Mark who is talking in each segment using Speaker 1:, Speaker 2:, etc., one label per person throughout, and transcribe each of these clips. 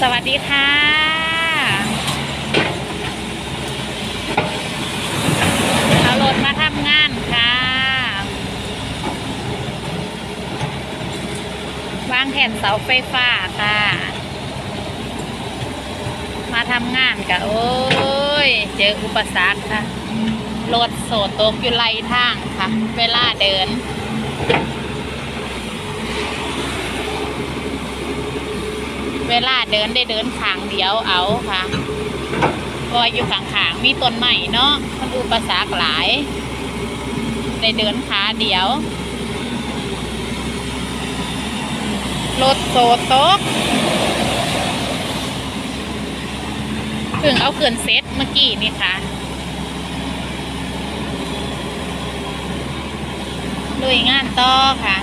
Speaker 1: สวัสดีค่ะ เอารถมาทำงานค่ะ วางแผ่นเสาไฟฟ้าค่ะ มาทำงานกะโอ้ย เจออุปสรรคค่ะ รถโสดตกอยู่ไหลทางค่ะ เวลาเดิน เวลาเดินได้เดินขางเดียวเอาค่ะเพราะอยู่ขางๆมีต้นใหม่เนาะมันอุปสรรคหลาย ได้เดินขาเดียว รถโซโตกเพิ่งเอาเขื่อนเซตเมื่อกี้นี่ค่ะลุยงานต่อค่ะ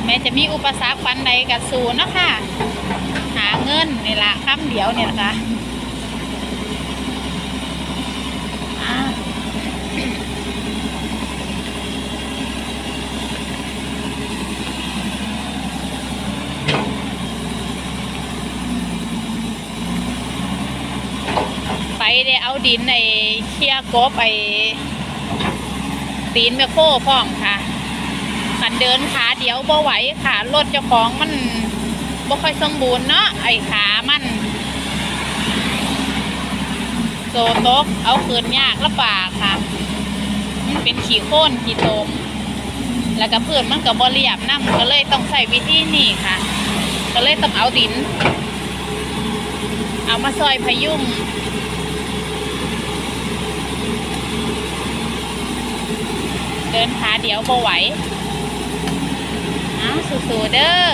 Speaker 1: แม้จะมีอุปสรรคปันใดกับสูนเนาะค่ะ หาเงินนี่ละคำเดียวเนี่ยนะคะไปได้เอาดินไอ้เคียกบไอ้ตีนแมคโครพร้อมค่ะ ขันเดินขาเดียวบ่ไหวขารถเจ้าของมันบ่ค่อยสมบูรณ์เนาะไอ้ขามันโซโตกเอาคืนยากลำบากค่ะ มันเป็นขี้โค่นขี้ตมแล้วก็พื้นมันก็บรียบน้ำก็เลยต้องใส่วิธีนี้ค่ะ ก็เลยต้องเอาดิน เอามาซอยพยุงเดินขาเดียวบ่ไหวาสู้ๆเด้อ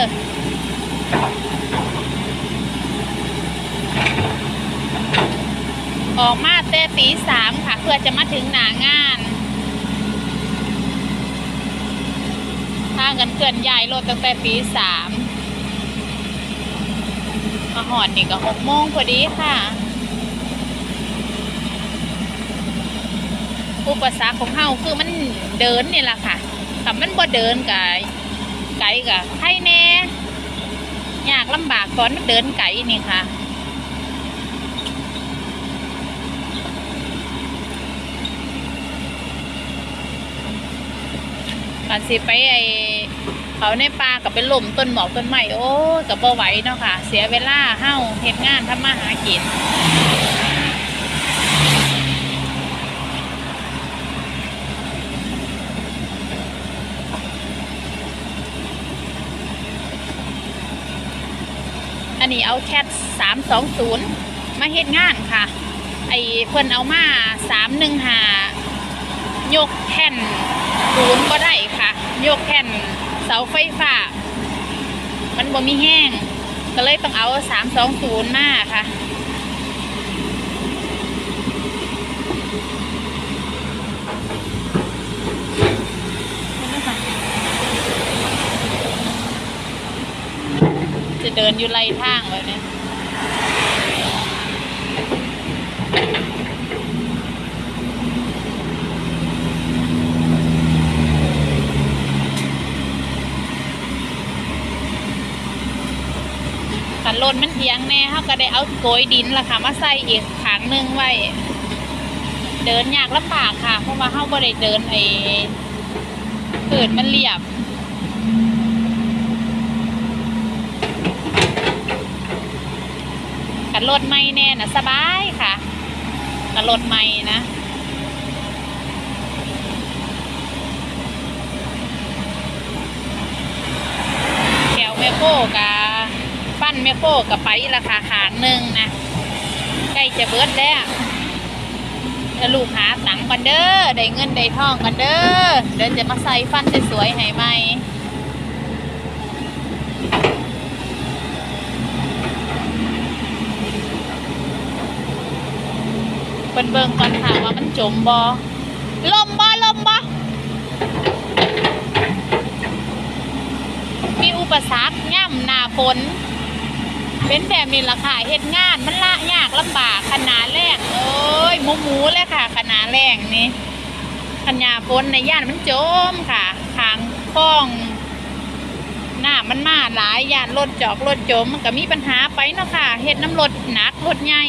Speaker 1: ออกมาแต่ตีสามค่ะ เพื่อจะมาถึงหนางานพากันเคลื่อนย้ายรถตั้งแต่ตีสามมาหอดนี่ก็หกโมงพอดีค่ะ อุปสรรคของเฮาคือมันเดินนี่แหละค่ะถ้ามันบ่เดินกับ ไก่กับไข่แน่ยากลำบากตอนมันเดินไก่นี่ค่ะการสิไปไอเขาในป่ากับเป็นลมต้นหมอกต้นไม้โอ้กับบ่ไหวเนาะค่ะ เสียเวลาเฮ้าเฮ็ดงานทำมาหากิน นนี้เอาแคทสามสองศูนย์มาเฮ็ดงานค่ะ ไอ้เพิ่นเอามาสามหนึ่งหายกแท่นศูนย์ก็ได้ค่ะ ยกแท่นเสาไฟฟ้า มันบ่มีแห้ง ก็เลยต้องเอาสามสองศูนย์มาค่ะ เดินอยู่ไรทางแบบนี้ขันลนมันเอียงแน่เขาก็ได้เอาโกยดินละค่ะ มาใส่อีกขางหนึงไว้ เดินยากลำบากค่ะ เพราะว่าเขาบ่ได้เดินไอ้เกิดมันเรียบ กันรถไม่แน่นะสบายค่ะกันรถไม่นะแถวแมโคกับปั้นแมโคกับไปราคาหางหนึ่งนะใกล้จะเบิดแล้วจะลูกหาตังกันเด้อได้เงินได้ทองกันเด้อเดี๋ยวจะมาใส่ฟันสวยๆให้ไหม เบิ่งเบิ่งก่อนค่ะว่ามันจมบอลมบอลมบอมีอุปสรรคย่ำหนาฝนเป็นแบบนี้ละค่ะเฮ็ดงานมันละยากลำบากขนาดแรกเอ้ยหมูหมูเลยค่ะขนาดแรกนี่ขนาฝนในย่านมันจมค่ะทางคลองหน้ำมันมาหลายย่านรถจอกรถจมมันก็มีปัญหาไปเนาะค่ะเฮ็ดน้ำรถหนักรถใหญ่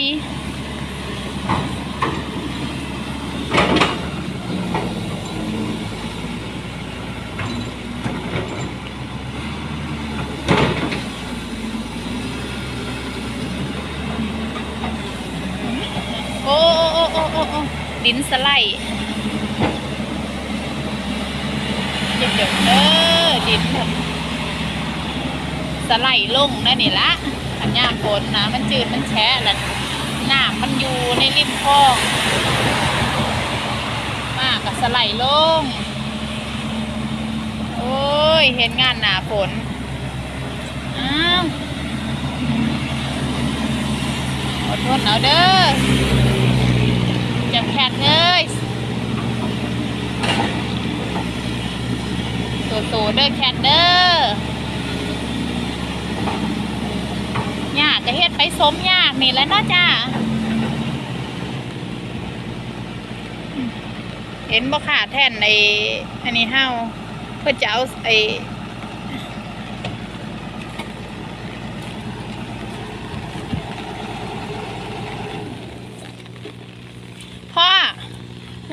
Speaker 1: โอ้โอ้โอ้โอ้โอ้ ดินสไลด์เดี๋ยวเด้อเด้อดินแบบสไลด์ลงนั่นนี่ละอันยามฝนนะมันจืดมันแฉะแล้วน้ำมันอยู่ในริมคลองมากกับสไลด์ลง โอ้ยเห็นงานหนาฝนอ้าวอดทนเอาเด้อ จับแขนเลยสู้ๆเด้อแคทเด้อยากจะเฮ็ดไปสมยากนี่แหล้วเนาะจ้าเห็นบ่ขาแท่นไอ้อันนี้เฮาเพื่อจะเอาไอ้พ่อ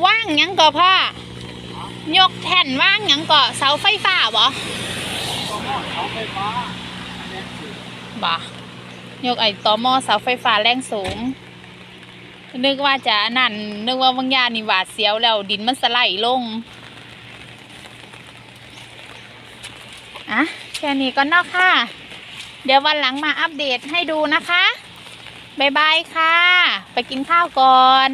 Speaker 1: ว่างห ยังก่อพ่อยกแท่นว่างยังก่อเสาไฟฟ้าบ่
Speaker 2: เขาไฟฟ้า
Speaker 1: บ่ยกไอ้ตอหมอเสาไฟฟ้าแรงสูง นึกว่าจะอันนั่น นึกว่าบางยานี่หวาดเสียวแล้วดินมันสไลด์ลงอะแค่นี้ก็นอกค่ะ เดี๋ยววันหลังมาอัปเดตให้ดูนะคะ บ๊ายบายค่ะ ไปกินข้าวก่อน